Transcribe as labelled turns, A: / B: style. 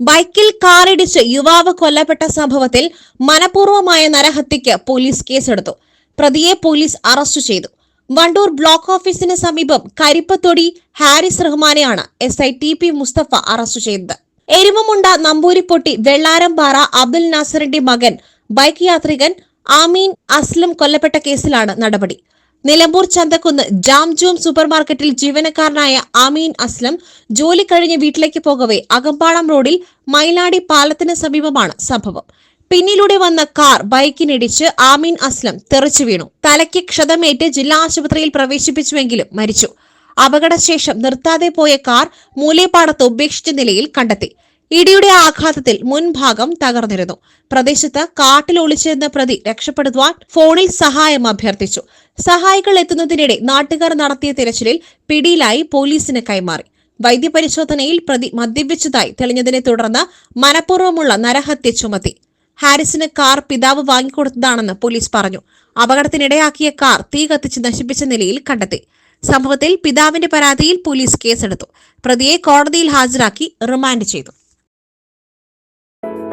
A: ബൈക്കിൽ കാറിടിച്ച് യുവാവ് കൊല്ലപ്പെട്ട സംഭവത്തിൽ മനഃപൂർവമായ നരഹത്യക്ക് പോലീസ് കേസെടുത്തു. പ്രതിയെ പോലീസ് അറസ്റ്റ് ചെയ്തു. വണ്ടൂർ ബ്ലോക്ക് ഓഫീസിന് സമീപം Karippathodi Haris റഹ്മാനെയാണ് S I T P Mustafa arrest ചെയ്തത്. എരുമമുണ്ട നമ്പൂരിപ്പൊട്ടി വെള്ളാരംപാറ അബ്ദുൽ നാസറിന്റെ മകൻ ബൈക്ക് യാത്രികൻ ആമീൻ അസ്ലം കൊല്ലപ്പെട്ട കേസിലാണ് നടപടി. നിലമ്പൂർ ചന്തക്കുന്ന് ജാംജൂം സൂപ്പർ മാർക്കറ്റിൽ ജീവനക്കാരനായ അമീൻ അസ്ലം ജോലി കഴിഞ്ഞ് വീട്ടിലേക്ക് പോകവെ അകമ്പാളം റോഡിൽ മൈലാടി പാലത്തിന് സമീപമാണ് സംഭവം. പിന്നിലൂടെ വന്ന കാർ ബൈക്കിനിടിച്ച് ആമീൻ അസ്ലം തെറിച്ചു വീണു. തലയ്ക്ക് ക്ഷതമേറ്റ് ജില്ലാ ആശുപത്രിയിൽ പ്രവേശിപ്പിച്ചുവെങ്കിലും മരിച്ചു. അപകടശേഷം നിർത്താതെ പോയ കാർ മൂലേപ്പാടത്ത് ഉപേക്ഷിച്ച നിലയിൽ കണ്ടെത്തി. ഇടിയുടെ ആഘാതത്തിൽ മുൻഭാഗം തകർന്നിരുന്നു. പ്രദേശത്ത് കാട്ടിൽ ഒളിച്ചിരുന്ന പ്രതി രക്ഷപ്പെടുത്തുവാൻ ഫോണിൽ സഹായം അഭ്യർത്ഥിച്ചു. സഹായികൾ എത്തുന്നതിനിടെ നാട്ടുകാർ നടത്തിയ തിരച്ചിലിൽ പിടിയിലായി പോലീസിന് കൈമാറി. വൈദ്യപരിശോധനയിൽ പ്രതി മദ്യപിച്ചതായി തെളിഞ്ഞതിനെ തുടർന്ന് മനഃപൂർവമുള്ള നരഹത്യ ചുമത്തി. ഹാരിസിന് കാർ പിതാവ് വാങ്ങിക്കൊടുത്തതാണെന്ന് പോലീസ് പറഞ്ഞു. അപകടത്തിനിടയാക്കിയ കാർ തീ കത്തിച്ച് നശിപ്പിച്ച നിലയിൽ കണ്ടെത്തി. സംഭവത്തിൽ പിതാവിന്റെ പരാതിയിൽ പോലീസ് കേസെടുത്തു. പ്രതിയെ കോടതിയിൽ ഹാജരാക്കി റിമാൻഡ് ചെയ്തു.